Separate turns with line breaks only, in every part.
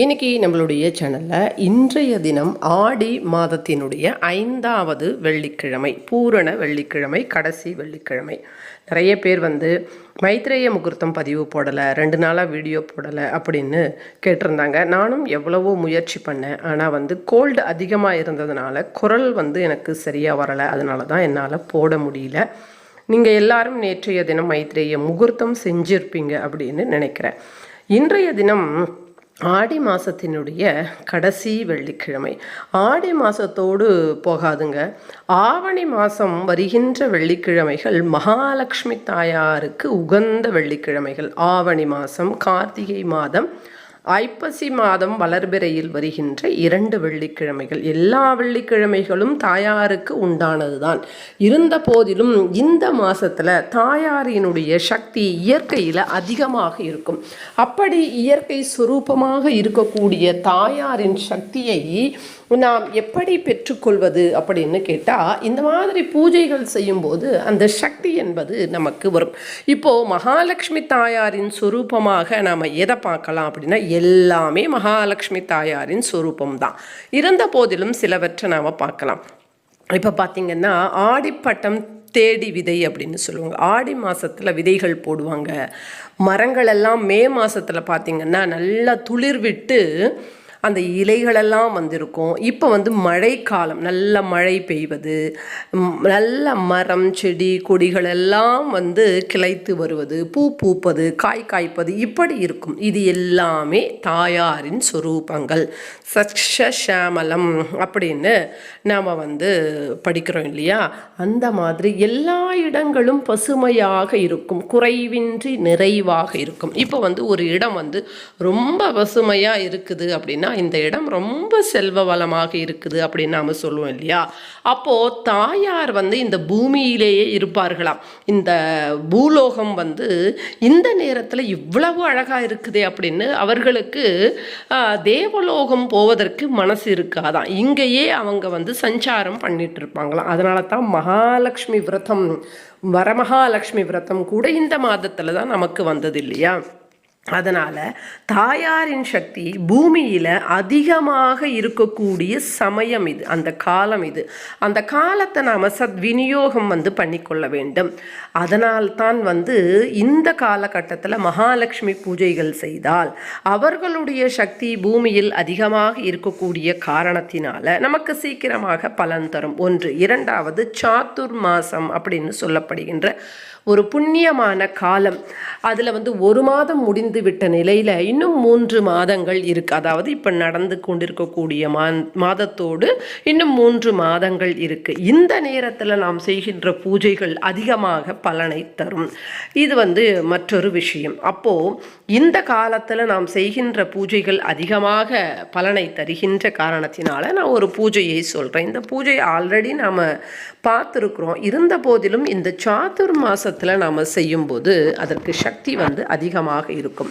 இன்னைக்கு நம்மளுடைய சேனலில் இன்றைய தினம் ஆடி மாதத்தினுடைய ஐந்தாவது வெள்ளிக்கிழமை பூரண வெள்ளிக்கிழமை கடைசி வெள்ளிக்கிழமை. நிறைய பேர் வந்து மைத்ரேய முகூர்த்தம் பதிவு போடலை ரெண்டு நாளாக வீடியோ போடலை அப்படின்னு கேட்டிருந்தாங்க. நானும் எவ்வளவோ முயற்சி பண்ணேன். ஆனால் வந்து கோல்டு அதிகமாக இருந்ததுனால குரல் வந்து எனக்கு சரியாக வரலை. அதனால தான் என்னால் போட முடியல. நீங்கள் எல்லாரும் நேற்றைய தினம் மைத்ரேய முகூர்த்தம் செஞ்சுருப்பீங்க அப்படின்னு நினைக்கிறேன். இன்றைய தினம் ஆடி மாதத்தினுடைய கடைசி வெள்ளிக்கிழமை. ஆடி மாதத்தோடு போகாதுங்க. ஆவணி மாதம் வருகின்ற வெள்ளிக்கிழமைகள் மகாலட்சுமி தாயாருக்கு உகந்த வெள்ளிக்கிழமைகள். ஆவணி மாதம் கார்த்திகை மாதம் ஐப்பசி மாதம் வளர்பிறையில் வருகின்ற இரண்டு வெள்ளிக்கிழமைகள். எல்லா வெள்ளிக்கிழமைகளும் தாயாருக்கு உண்டானதுதான். இருந்த போதிலும் இந்த மாதத்தில் தாயாரினுடைய சக்தி இயற்கையில் அதிகமாக இருக்கும். அப்படி இயற்கை சுரூபமாக இருக்கக்கூடிய தாயாரின் சக்தியை நாம் எப்படி பெற்றுக்கொள்வது அப்படின்னு கேட்டால் இந்த மாதிரி பூஜைகள் செய்யும்போது அந்த சக்தி என்பது நமக்கு வரும். இப்போது மகாலட்சுமி தாயாரின் சொரூபமாக நாம் எதை பார்க்கலாம் அப்படின்னா எல்லாமே மகாலட்சுமி தாயாரின் சொரூபம் தான் இருந்த போதிலும் சிலவற்றை நாம் பார்க்கலாம். இப்போ பார்த்திங்கன்னா ஆடிப்பட்டம் தேடி விதை அப்படின்னு சொல்லுவாங்க. ஆடி மாதத்தில் விதைகள் போடுவாங்க. மரங்களெல்லாம் மே மாதத்தில் பார்த்திங்கன்னா நல்லா துளிர் விட்டு அந்த இலைகளெல்லாம் வந்திருக்கும். இப்போ வந்து மழைக்காலம் நல்ல மழை பெய்வது நல்ல மரம் செடி கொடிகள் எல்லாம் வந்து கிளைத்து வருவது பூ பூப்பது காய் காய்ப்பது இப்படி இருக்கும். இது எல்லாமே தாயாரின் சொரூபங்கள். சக்ஷமலம் அப்படின்னு நாம் வந்து படிக்கிறோம் இல்லையா? அந்த மாதிரி எல்லா இடங்களும் பசுமையாக இருக்கும். குறைவின்றி நிறைவாக இருக்கும். இப்போ வந்து ஒரு இடம் வந்து ரொம்ப பசுமையாக இருக்குது அப்படின்னா இந்த இடம் ரொம்ப செல்வ வளமாக இருக்குது அப்படின்னு நாம் சொல்லுவோம் இல்லையா? அப்போது தாயார் வந்து இந்த பூமியிலேயே இருப்பார்களாம். இந்த பூலோகம் வந்து இந்த நேரத்தில் இவ்வளவு அழகாக இருக்குதே அப்படின்னு அவர்களுக்கு தேவலோகம் போவதற்கு மனசு இருக்காதான் இங்கேயே அவங்க வந்து சஞ்சாரம் பண்ணிட்டு இருப்பாங்களாம். அதனால தான் மகாலட்சுமி விரதம் வரமகாலட்சுமி விரதம் கூட இந்த மாதத்தில் தான் நமக்கு வந்தது இல்லையா? அதனால் தாயாரின் சக்தி பூமியில் அதிகமாக இருக்கக்கூடிய சமயம் இது அந்த காலம் இது. அந்த காலத்தை நாம் சத்விநியோகம் வந்து பண்ணிக்கொள்ள வேண்டும். அதனால் தான் வந்து இந்த காலகட்டத்தில் மகாலட்சுமி பூஜைகள் செய்தால் அவர்களுடைய சக்தி பூமியில் அதிகமாக இருக்கக்கூடிய காரணத்தினால நமக்கு சீக்கிரமாக பலன் தரும். ஒன்று. இரண்டாவது சாத்துர் மாசம் அப்படின்னு சொல்லப்படுகின்ற ஒரு புண்ணியமான காலம். அதில் வந்து ஒரு மாதம் முடிந்து விட்ட நிலையில் இன்னும் மூன்று மாதங்கள் இருக்குது அதாவது இப்போ நடந்து கொண்டிருக்கக்கூடிய மா மாதத்தோடு இன்னும் மூன்று மாதங்கள் இருக்குது இந்த நேரத்தில் நாம் செய்கின்ற பூஜைகள் அதிகமாக பலனை தரும். இது வந்து மற்றொரு விஷயம். அப்போது இந்த காலத்தில் நாம் செய்கின்ற பூஜைகள் அதிகமாக பலனை தருகின்ற காரணத்தினால நான் ஒரு பூஜையை சொல்கிறேன் இந்த பூஜை ஆல்ரெடி நாம் பார்த்துருக்குறோம். இருந்த போதிலும் இந்த சாத்துர் மாதத்தில் நாம் செய்யும்போது அதற்கு சக்தி வந்து அதிகமாக இருக்கும்.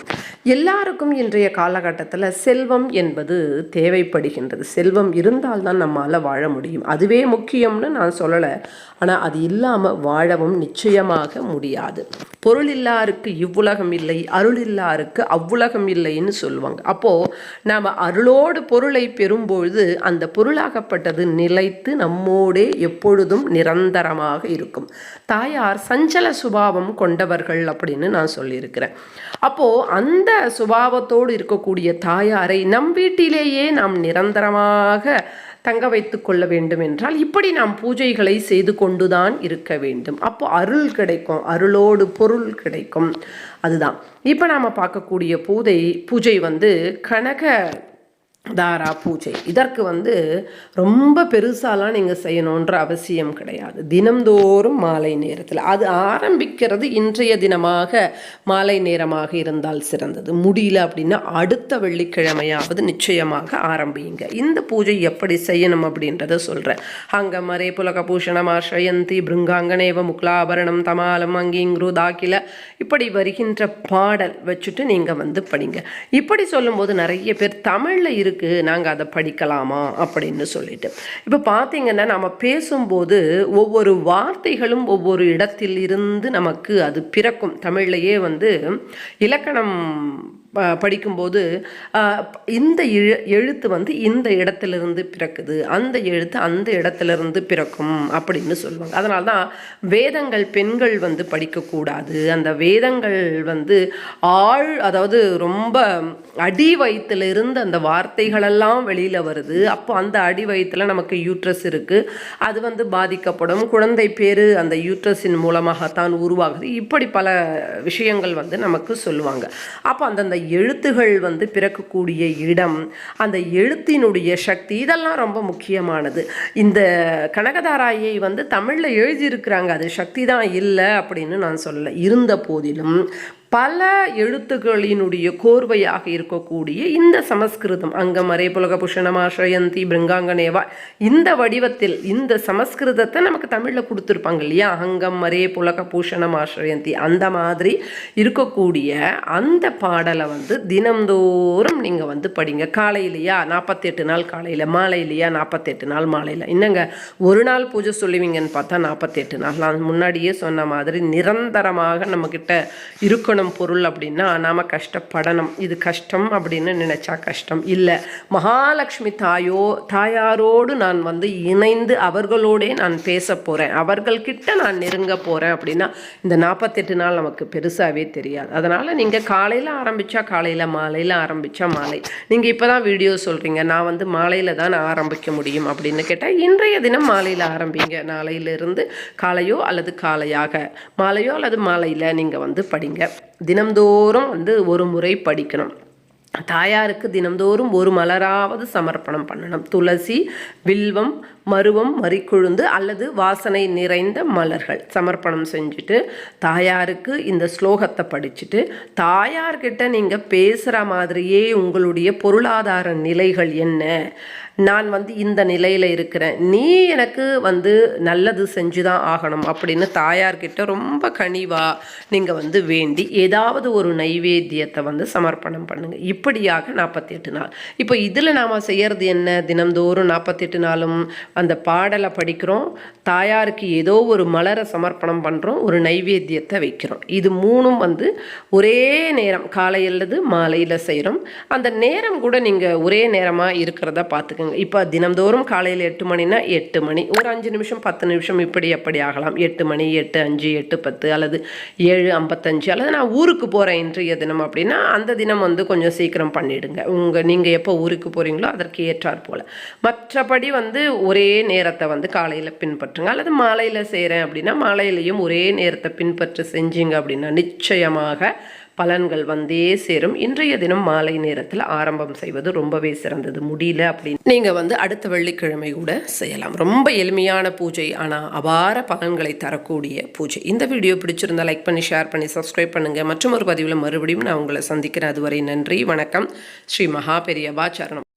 எல்லாருக்கும் இன்றைய காலகட்டத்தில் செல்வம் என்பது தேவைப்படுகின்றது. செல்வம் இருந்தால்தான் நம்மால் வாழ முடியும். அதுவே முக்கியம்னு நான் சொல்லலை. ஆனால் அது இல்லாமல் வாழவும் நிச்சயமாக முடியாது. பொருள் இல்லாருக்கு இவ்வுலகம் இல்லை அருள் இல்லாருக்கு அவ்வுலகம் இல்லைன்னு சொல்லுவாங்க. அப்போது நாம் அருளோடு பொருளை பெறும்பொழுது அந்த பொருளாகப்பட்டது நிலைத்து நம்மோடே எப்பொழுதும் நிரந்தரமாக இருக்கும். தாயார் சஞ்சல சுபாவம் கொண்டவர்கள் அப்படின்னு நான் சொல்லியிருக்கிறேன். அப்போது அந்த சுபாவத்தோடு இருக்கக்கூடிய தாயாரை நம் வீட்டிலேயே நாம் நிரந்தரமாக தங்க வைத்து கொள்ள வேண்டும் என்றால் இப்படி நாம் பூஜைகளை செய்து கொண்டுதான் இருக்க வேண்டும். அப்போ அருள் கிடைக்கும் அருளோடு பொருள் கிடைக்கும். அதுதான். இப்போ நாம் பார்க்கக்கூடிய பூதை பூஜை வந்து கனக தாரா பூஜை. இதற்கு வந்து ரொம்ப பெருசாலாம் நீங்கள் செய்யணுன்ற அவசியம் கிடையாது. தினம்தோறும் மாலை நேரத்தில். அது ஆரம்பிக்கிறது இன்றைய தினமாக மாலை நேரமாக இருந்தால் சிறந்தது. முடியல அப்படின்னா அடுத்த வெள்ளிக்கிழமையாவது நிச்சயமாக ஆரம்பியுங்க. இந்த பூஜை எப்படி செய்யணும் அப்படின்றத சொல்கிறேன் அங்க மரே புலக பூஷணம் ஆශ්‍රயந்தி பிருங்காங்கனேவ முக்லாபரணம் தமாலம் அங்கிங்ரு தாக்கில இப்படி வருகின்ற பாடல் வச்சுட்டு நீங்கள் வந்து படிங்க. இப்படி சொல்லும்போது நிறைய பேர் தமிழில் இரு எதுக்கு நாங்கள் அதை படிக்கலாமா அப்படின்னு சொல்லிட்டு. இப்போ பார்த்தீங்கன்னா நம்ம பேசும்போது ஒவ்வொரு வார்த்தைகளும் ஒவ்வொரு இடத்தில் இருந்து நமக்கு அது பிறக்கும். தமிழ்லையே வந்து இலக்கணம் படிக்கும்போது இந்த எழுத்து வந்து இந்த இடத்துலேருந்து பிறக்குது அந்த எழுத்து அந்த இடத்துலேருந்து பிறக்கும் அப்படின்னு சொல்லுவாங்க. அதனால தான் வேதங்கள் பெண்கள் வந்து படிக்கக்கூடாது. அந்த வேதங்கள் வந்து ஆழ் அதாவது ரொம்ப அடி வயிற்றுலேருந்து அந்த வார்த்தைகளெல்லாம் வெளியில் வருது. அப்போ அந்த அடி வயிற்றுல நமக்கு யூட்ரஸ் இருக்குது அது வந்து பாதிக்கப்படும். குழந்தை பேர் அந்த யூட்ரஸின் மூலமாகத்தான் உருவாகுது. இப்படி பல விஷயங்கள் வந்து நமக்கு சொல்லுவாங்க. அப்போ அந்தந்த எழுத்துகள் வந்து பிறக்கக்கூடிய இடம் அந்த எழுத்தினுடைய சக்தி இதெல்லாம் ரொம்ப முக்கியமானது. இந்த கனகதாராயை வந்து தமிழில் எழுதியிருக்கிறாங்க அது சக்தி தான் இல்லை அப்படின்னு நான் சொல்லலை. இருந்த போதிலும் பல எழுத்துக்களினுடைய கோர்வையாக இருக்கக்கூடிய இந்த சமஸ்கிருதம் அங்கமரே புலகபுஷணமாஷயந்தி பிருங்காங்கனேவா இந்த வடிவத்தில் இந்த சமஸ்கிருதத்தை நமக்கு தமிழில் கொடுத்துருப்பாங்க இல்லையா? அங்கம் மரே புலகபூஷணமாஷயந்தி அந்த மாதிரி இருக்கக்கூடிய அந்த பாடலை வந்து தினந்தோறும் நீங்கள் வந்து படிங்க. காலையிலையா? நாற்பத்தெட்டு நாள் காலையில். மாலையிலையா? நாற்பத்தெட்டு நாள் மாலையில். என்னங்க? ஒரு நாள் பூஜை சொல்லுவீங்கன்னு பார்த்தா நாற்பத்தெட்டு நாள் நான் முன்னாடியே சொன்ன மாதிரி நிரந்தரமாக நம்மக்கிட்ட இருக்கணும். பொருள் அப்படின்னா நாம் கஷ்டப்படணும். இது கஷ்டம் அப்படின்னு நினச்சா கஷ்டம். இல்லை மகாலட்சுமி தாயோ தாயாரோடு நான் வந்து இணைந்து அவர்களோடே நான் பேச போகிறேன் அவர்கள்கிட்ட நான் நெருங்க போகிறேன் அப்படின்னா இந்த நாற்பத்தெட்டு நாள் நமக்கு பெருசாகவே தெரியாது. அதனால் நீங்கள் காலையில் ஆரம்பித்தா காலையில் மாலையில் ஆரம்பித்தா மாலை. நீங்கள் இப்போ தான் வீடியோ சொல்கிறீங்க நான் வந்து மாலையில் தான் நான் ஆரம்பிக்க முடியும் அப்படின்னு கேட்டால் இன்றைய தினம் மாலையில் ஆரம்பிங்க. நாளையிலிருந்து காலையோ அல்லது காலையாக. மாலையோ அல்லது மாலையில் நீங்கள் வந்து படிங்க. தினம்தோறும் வந்து ஒரு முறை படிக்கணும். தாயாருக்கு தினம்தோறும் ஒரு மலராவது சமர்ப்பணம் பண்ணணும். துளசி வில்வம் மருவம் மறிக்குழுந்து அல்லது வாசனை நிறைந்த மலர்கள் சமர்ப்பணம் செஞ்சுட்டு தாயாருக்கு இந்த ஸ்லோகத்தை படிச்சுட்டு தாயார்கிட்ட நீங்கள் பேசுகிற மாதிரியே உங்களுடைய பொருளாதார நிலைகள் என்ன? நான் வந்து இந்த நிலையில் இருக்கிறேன். நீ எனக்கு வந்து நல்லது செஞ்சு தான் ஆகணும். அப்படின்னு தாயார்கிட்ட ரொம்ப கனிவாக நீங்கள் வந்து வேண்டி ஏதாவது ஒரு நைவேத்தியத்தை வந்து சமர்ப்பணம் பண்ணுங்கள் இப்படியாக நாற்பத்தி எட்டு நாள். இப்போ இதில் நாம் செய்கிறது என்ன? தினம்தோறும் நாற்பத்தெட்டு நாளும் அந்த பாடலை படிக்கிறோம். தாயாருக்கு ஏதோ ஒரு மலரை சமர்ப்பணம் பண்ணுறோம் ஒரு நைவேத்தியத்தை வைக்கிறோம். இது மூணும் வந்து ஒரே நேரம். காலை மாலையில் செய்கிறோம் அந்த நேரம் கூட நீங்கள் ஒரே நேரமாக இருக்கிறத பார்த்துக்கோங்க இப்போ தினம்தோறும் காலையில் எட்டு மணினா எட்டு மணி. ஒரு அஞ்சு நிமிஷம் பத்து நிமிஷம் இப்படி எப்படி ஆகலாம். எட்டு மணி எட்டு அஞ்சு எட்டு பத்து அல்லது ஏழு ஐம்பத்தஞ்சு அல்லது நான் ஊருக்கு போகிறேன் இன்றைய தினம் அப்படின்னா அந்த தினம் வந்து கொஞ்சம் சீக்கிரம் பண்ணிவிடுங்க உங்கள் நீங்கள் எப்போ ஊருக்கு போகிறீங்களோ அதற்கு ஏற்றாற் போல். மற்றபடி வந்து ஒரே நேரத்தை வந்து காலையில் பின்பற்றுங்க. அல்லது மாலையில் செய்கிறேன் அப்படின்னா மாலையிலையும் ஒரே நேரத்தை பின்பற்ற செஞ்சீங்க அப்படின்னா நிச்சயமாக பலன்கள் வந்தே சேரும். இன்றைய தினம் மாலை நேரத்தில் ஆரம்பம் செய்வது ரொம்பவே சிறந்தது. முடியல அப்படின்னு. நீங்கள் வந்து அடுத்த வெள்ளிக்கிழமை கூட செய்யலாம். ரொம்ப எளிமையான பூஜை ஆனால் அபார பலன்களை தரக்கூடிய பூஜை. இந்த வீடியோ பிடிச்சிருந்தா லைக் பண்ணி ஷேர் பண்ணி சப்ஸ்கிரைப் பண்ணுங்கள் மற்றும் ஒரு பதிவில் மறுபடியும் நான் உங்களை சந்திக்கிறேன். அதுவரை நன்றி வணக்கம். ஸ்ரீ மகா பெரியவா சரணம்.